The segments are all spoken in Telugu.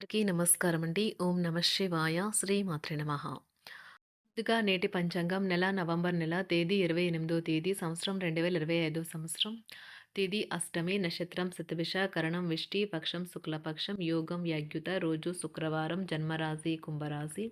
అందరికీ నమస్కారం అండి. ఓం నమ శివాయ. శ్రీ మాత్రే నమః. ముందుగా నేటి పంచాంగం నెల నవంబర్ నెల తేదీ 28దో తేదీ సంవత్సరం 2025 సంవత్సరం. తేదీ అష్టమి నక్షత్రం శతభిష కరణం విష్టి పక్షం శుక్లపక్షం యోగం యాగ్యుత రోజు శుక్రవారం జన్మరాశి కుంభరాశి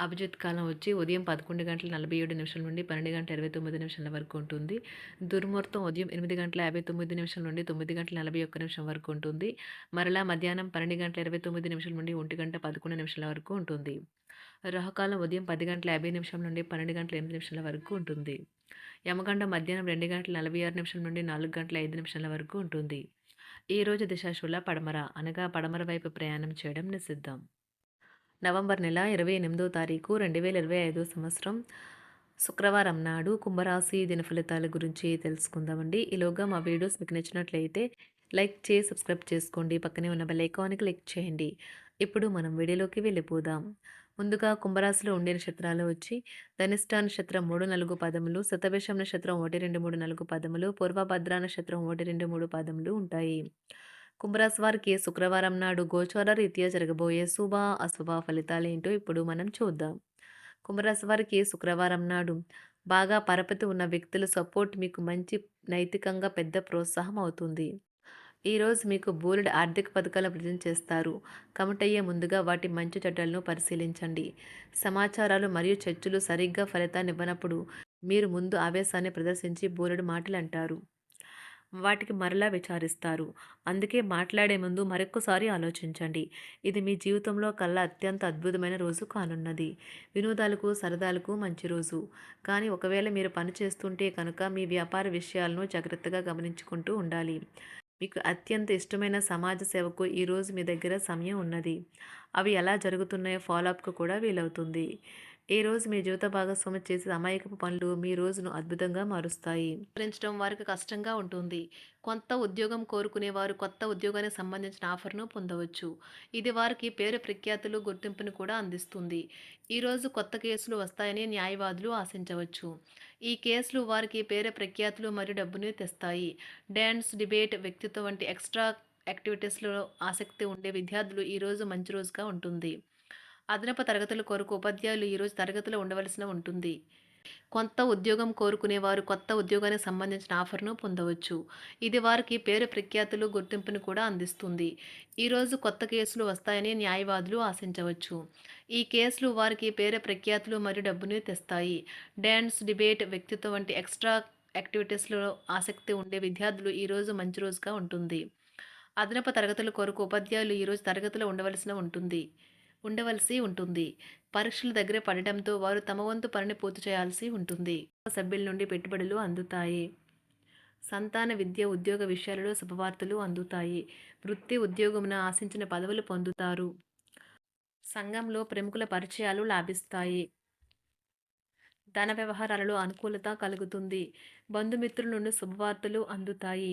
అభిజిత్ కాలం వచ్చి ఉదయం పదకొండు గంటల నలభై ఏడు నిమిషాల నుండి పన్నెండు గంటల ఇరవై తొమ్మిది నిమిషాల వరకు ఉంటుంది. దుర్ముహూర్తం ఉదయం ఎనిమిది గంటల యాభై తొమ్మిది నిమిషాల నుండి తొమ్మిది గంటల నలభై ఒక్క నిమిషం వరకు ఉంటుంది. మరలా మధ్యాహ్నం పన్నెండు గంటల ఇరవై తొమ్మిది నిమిషాల నుండి ఒంటి గంట పదకొండు నిమిషాల వరకు ఉంటుంది. రహకాలం ఉదయం పది గంటల యాభై నిమిషాల నుండి పన్నెండు గంటల ఎనిమిది నిమిషాల వరకు ఉంటుంది. యమగండ మధ్యాహ్నం రెండు గంటల నలభై ఆరు నిమిషాల నుండి నాలుగు గంటల ఐదు నిమిషాల వరకు ఉంటుంది. ఈ రోజు దిశాశుల పడమర అనగా పడమర వైపు ప్రయాణం చేయడం నిషిద్ధం. నవంబర్ నెల ఇరవై ఎనిమిదో తారీఖు రెండు వేల ఇరవై ఐదో సంవత్సరం. శుక్రవారం నాడు కుంభరాశి దిన ఫలితాల గురించి తెలుసుకుందామండి. ఈలోగా మా వీడియోస్ మీకు నచ్చినట్లయితే లైక్ చేసి సబ్స్క్రైబ్ చేసుకోండి. పక్కనే ఉన్న బెల్ ఐకాన్ని క్లిక్ చేయండి. ఇప్పుడు మనం వీడియోలోకి వెళ్ళిపోదాం. ముందుగా కుంభరాశిలో ఉండే నక్షత్రాలు వచ్చి ధనిష్ట నక్షత్రం మూడు నాలుగు పదములు శతభిషం నక్షత్రం ఒకటి రెండు మూడు నాలుగు పదములు పూర్వభద్ర నక్షత్రం ఒకటి రెండు మూడు పదములు ఉంటాయి. కుంభరాశి వారికి శుక్రవారం నాడు గోచార రీత్యా జరగబోయే శుభ అశుభ ఫలితాలేంటో ఇప్పుడు మనం చూద్దాం. కుంభరాశి వారికి శుక్రవారం నాడు బాగా పరపతి ఉన్న వ్యక్తుల సపోర్ట్ మీకు మంచి నైతికంగా పెద్ద ప్రోత్సాహం అవుతుంది. ఈరోజు మీకు బోలెడు ఆర్థిక పథకాలు ప్రజెంట్ చేస్తారు. కమిటయ్యే ముందుగా వాటి మంచి చెడ్డలను పరిశీలించండి. సమాచారాలు మరియు చర్చలు సరిగ్గా ఫలితాన్ని ఇవ్వనప్పుడు మీరు ముందు ఆవేశాన్ని ప్రదర్శించి బోలెడు మాటలు అంటారు వాటికి మరలా విచారిస్తారు. అందుకే మాట్లాడే ముందు మరొక్కసారి ఆలోచించండి. ఇది మీ జీవితంలో కల్లా అత్యంత అద్భుతమైన రోజు కానున్నది. వినోదాలకు సరదాలకు మంచి రోజు. కానీ ఒకవేళ మీరు పని చేస్తుంటే కనుక మీ వ్యాపార విషయాలను జాగ్రత్తగా గమనించుకుంటూ ఉండాలి. మీకు అత్యంత ఇష్టమైన సమాజ సేవకు ఈరోజు మీ దగ్గర సమయం ఉన్నది. అవి ఎలా జరుగుతున్నాయో ఫాలోఅప్కు కూడా వీలవుతుంది. ఈ రోజు మీ జీవిత భాగస్వామి చేసే అమాయకపు పనులు మీ రోజును అద్భుతంగా మారుస్తాయి? పెంచడం వారికి కష్టంగా ఉంటుంది. కొత్త ఉద్యోగం కోరుకునే వారు కొత్త ఉద్యోగానికి సంబంధించిన ఆఫర్ను పొందవచ్చు. ఇది వారికి పేరు ప్రఖ్యాతులు గుర్తింపును కూడా అందిస్తుంది. ఈరోజు కొత్త కేసులు వస్తాయని న్యాయవాదులు ఆశించవచ్చు. ఈ కేసులు వారికి పేరు ప్రఖ్యాతులు మరియు డబ్బును తెస్తాయి. డ్యాన్స్ డిబేట్ వ్యక్తిత్వం వంటి ఎక్స్ట్రా యాక్టివిటీస్లో ఆసక్తి ఉండే విద్యార్థులు ఈరోజు మంచి రోజుగా ఉంటుంది. అదనపు తరగతుల కొరకు ఉపాధ్యాయులు ఈరోజు తరగతిలో ఉండవలసిన ఉంటుంది. కొత్త ఉద్యోగం కోరుకునేవారు కొత్త ఉద్యోగానికి సంబంధించిన ఆఫర్ను పొందవచ్చు. ఇది వారికి పేరు ప్రఖ్యాతులు గుర్తింపును కూడా అందిస్తుంది. ఈరోజు కొత్త కేసులు వస్తాయని న్యాయవాదులు ఆశించవచ్చు. ఈ కేసులు వారికి పేరు ప్రఖ్యాతులు మరియు డబ్బును తెస్తాయి. డ్యాన్స్ డిబేట్ వ్యక్తిత్వం వంటి ఎక్స్ట్రా యాక్టివిటీస్లో ఆసక్తి ఉండే విద్యార్థులు ఈరోజు మంచి రోజుగా ఉంటుంది. అదనపు తరగతుల కొరకు ఉపాధ్యాయులు ఈరోజు తరగతిలో ఉండవలసిన ఉంటుంది. ఉండవలసి ఉంటుంది. పరీక్షల దగ్గర పడడంతో వారు తమ వంతు పనిని పూర్తి చేయాల్సి ఉంటుంది. సభ్యుల నుండి పెట్టుబడులు అందుతాయి. సంతాన విద్య ఉద్యోగ విషయాలలో శుభవార్తలు అందుతాయి. వృత్తి ఉద్యోగమున ఆశించిన పదవులు పొందుతారు. సంఘంలో ప్రముఖుల పరిచయాలు లాభిస్తాయి. ధన వ్యవహారాలలో అనుకూలత కలుగుతుంది. బంధుమిత్రుల నుండి శుభవార్తలు అందుతాయి.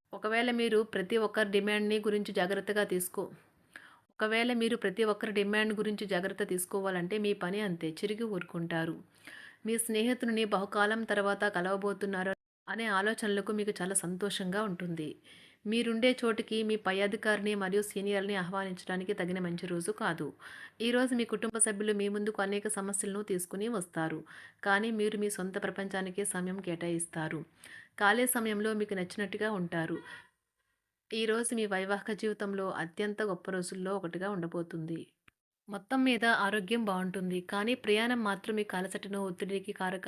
ఒకవేళ మీరు ప్రతి ఒక్కరి డిమాండ్ని గురించి జాగ్రత్తగా తీసుకో. ఒకవేళ మీరు ప్రతి ఒక్కరి డిమాండ్ గురించి జాగ్రత్త తీసుకోవాలంటే మీ పని అంతే చిరిగి ఊరుకుంటారు. మీ స్నేహితుడిని బహుకాలం తర్వాత కలవబోతున్నారు అనే ఆలోచనలకు మీకు చాలా సంతోషంగా ఉంటుంది. మీరుండే చోటికి మీ పై అధికారిని మరియు సీనియర్ని ఆహ్వానించడానికి తగిన మంచి రోజు కాదు. ఈరోజు మీ కుటుంబ సభ్యులు మీ ముందుకు అనేక సమస్యలను తీసుకుని వస్తారు. కానీ మీరు మీ సొంత ప్రపంచానికి సమయం కేటాయిస్తారు. ఖాళీ సమయంలో మీకు నచ్చినట్టుగా ఉంటారు. ఈరోజు మీ వైవాహిక జీవితంలో అత్యంత గొప్ప రోజుల్లో ఒకటిగా ఉండబోతుంది. మొత్తం మీద ఆరోగ్యం బాగుంటుంది. కానీ ప్రయాణం మాత్రం మీ కాలసటను ఒత్తిడికి కారక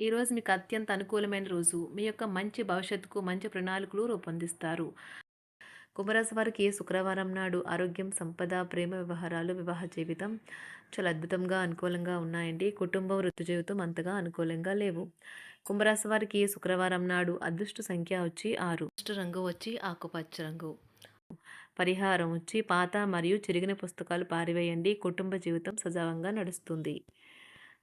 ఈరోజు మీకు అత్యంత అనుకూలమైన రోజు. మీ యొక్క మంచి భవిష్యత్తుకు మంచి ప్రణాళికలు రూపొందిస్తారు. కుంభరాశి వారికి శుక్రవారం నాడు ఆరోగ్యం సంపద ప్రేమ వ్యవహారాలు వివాహ జీవితం చాలా అద్భుతంగా అనుకూలంగా ఉన్నాయండి. కుటుంబం వృత్తి జీవితం అంతగా అనుకూలంగా లేవు. కుంభరాశి వారికి శుక్రవారం నాడు అదృష్ట సంఖ్య వచ్చి ఆరు. రంగు వచ్చి ఆకుపచ్చ రంగు. పరిహారం వచ్చి పాత మరియు చిరిగిన పుస్తకాలు పారివేయండి. కుటుంబ జీవితం సజావంగా నడుస్తుంది.